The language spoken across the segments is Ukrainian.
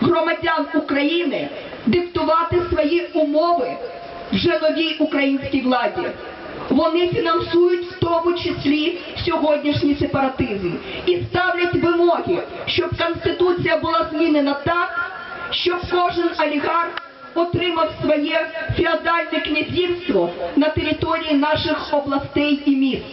громадян України диктувати свої умови вже новій українській владі. Вони фінансують в тому числі сьогоднішній сепаратизм і ставлять вимоги, щоб Конституція була змінена так, щоб кожен олігарх отримав своє феодальне князівство на території наших областей і міст.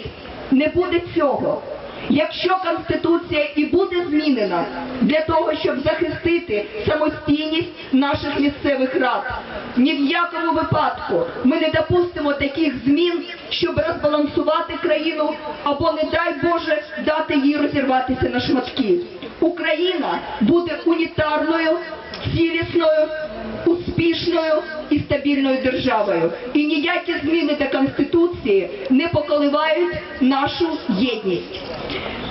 Не буде цього. Якщо Конституція і буде змінена для того, щоб захистити самостійність наших місцевих рад, ні в якому випадку ми не допустимо таких змін, щоб розбалансувати країну або, не дай Боже, дати їй розірватися на шматки. Україна буде унітарною, цілісною, успішною і стабільною державою. І ніякі зміни до не поколивають нашу єдність.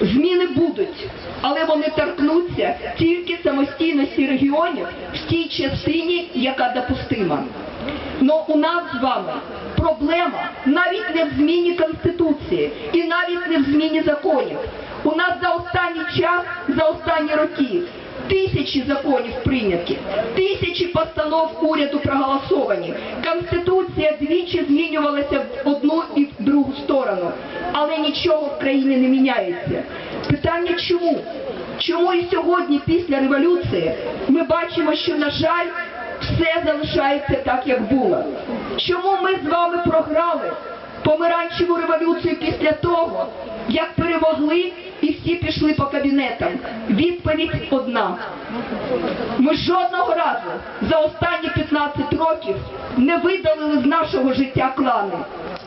Зміни будуть, але вони торкнуться тільки самостійності регіонів в тій частині, яка допустима. Но у нас з вами проблема навіть не в зміні Конституції і навіть не в зміні законів. У нас за останній час, за останні роки Тисячі законів прийняті, тисячі постанов уряду проголосовані. Конституція двічі змінювалася в одну але нічого в країні не міняється. Питання чому? Чому і сьогодні, після революції, ми бачимо, що, на жаль, все залишається так, як було? Чому ми з вами програли помаранчеву революцію після того, як перемогли і всі пішли по кабінетам? Відповідь одна. Ми жодного разу за останні 15 років не видалили з нашого життя клани.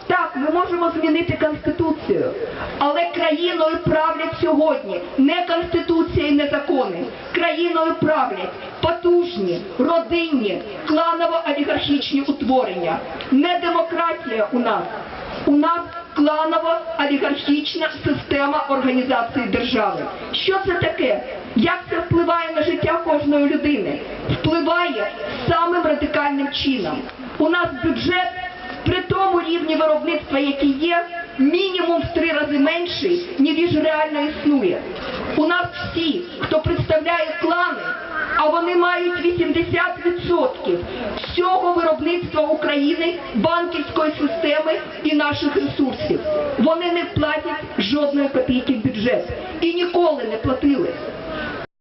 Так, ми можемо змінити Конституцію, але країною правлять сьогодні не Конституція і не закони. Країною правлять потужні, родинні, кланово-олігархічні утворення. Не демократія у нас. У нас кланово-олігархічна система організації держави. Що це таке? Як це впливає на життя кожної людини? Впливає самим радикальним чином. У нас бюджет при тому рівні виробництва, який є, мінімум в три рази менший, ніж реально існує. У нас всі, хто представляє клани, а вони мають 80% всього виробництва України, банківської системи і наших ресурсів. Вони не платять жодної копійки в бюджет і ніколи не платили.